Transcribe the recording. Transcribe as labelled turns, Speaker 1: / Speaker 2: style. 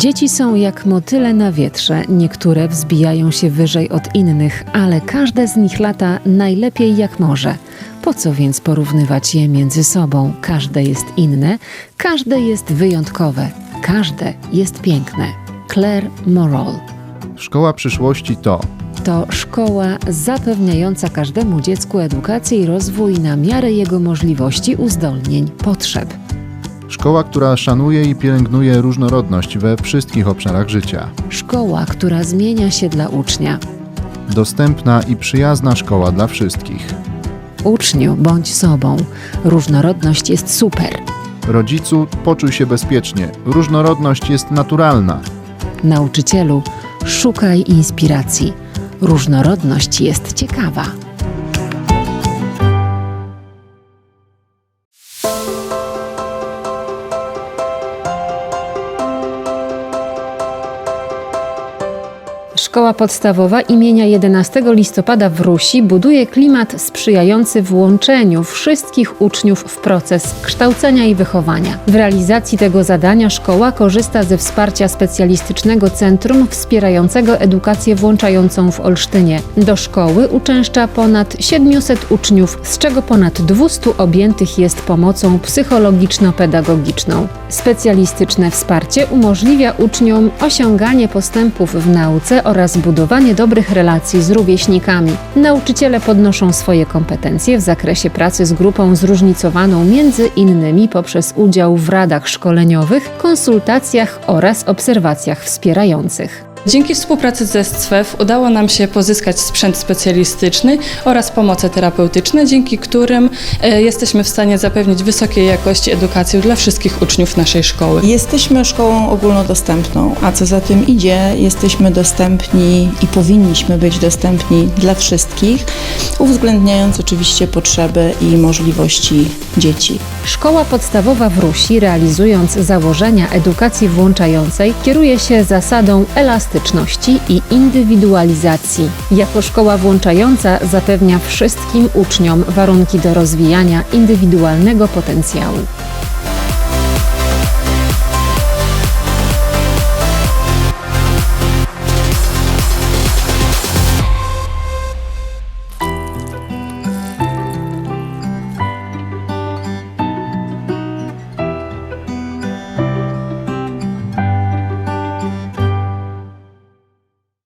Speaker 1: Dzieci są jak motyle na wietrze. Niektóre wzbijają się wyżej od innych, ale każde z nich lata najlepiej jak może. Po co więc porównywać je między sobą? Każde jest inne, każde jest wyjątkowe, każde jest piękne. Claire Morrell
Speaker 2: Szkoła przyszłości to
Speaker 1: to szkoła zapewniająca każdemu dziecku edukację i rozwój na miarę jego możliwości, uzdolnień, potrzeb.
Speaker 2: Szkoła, która szanuje i pielęgnuje różnorodność we wszystkich obszarach życia.
Speaker 1: Szkoła, która zmienia się dla ucznia.
Speaker 2: Dostępna i przyjazna szkoła dla wszystkich.
Speaker 1: Uczniu, bądź sobą. Różnorodność jest super.
Speaker 2: Rodzicu, poczuj się bezpiecznie. Różnorodność jest naturalna.
Speaker 1: Nauczycielu, szukaj inspiracji. Różnorodność jest ciekawa. Szkoła podstawowa imienia 11 listopada w Rusi buduje klimat sprzyjający włączeniu wszystkich uczniów w proces kształcenia i wychowania. W realizacji tego zadania szkoła korzysta ze wsparcia specjalistycznego centrum wspierającego edukację włączającą w Olsztynie. Do szkoły uczęszcza ponad 700 uczniów, z czego ponad 200 objętych jest pomocą psychologiczno-pedagogiczną. Specjalistyczne wsparcie umożliwia uczniom osiąganie postępów w nauce oraz budowanie dobrych relacji z rówieśnikami. Nauczyciele podnoszą swoje kompetencje w zakresie pracy z grupą zróżnicowaną między innymi poprzez udział w radach szkoleniowych, konsultacjach oraz obserwacjach wspierających.
Speaker 3: Dzięki współpracy ze SCWEF udało nam się pozyskać sprzęt specjalistyczny oraz pomoce terapeutyczne, dzięki którym e, jesteśmy w stanie zapewnić wysokiej jakości edukację dla wszystkich uczniów naszej szkoły.
Speaker 4: Jesteśmy szkołą ogólnodostępną, a co za tym idzie, jesteśmy dostępni i powinniśmy być dostępni dla wszystkich, uwzględniając oczywiście potrzeby i możliwości dzieci.
Speaker 1: Szkoła podstawowa w Rusi, realizując założenia edukacji włączającej, kieruje się zasadą elastyczności i indywidualizacji. Jako szkoła włączająca zapewnia wszystkim uczniom warunki do rozwijania indywidualnego potencjału.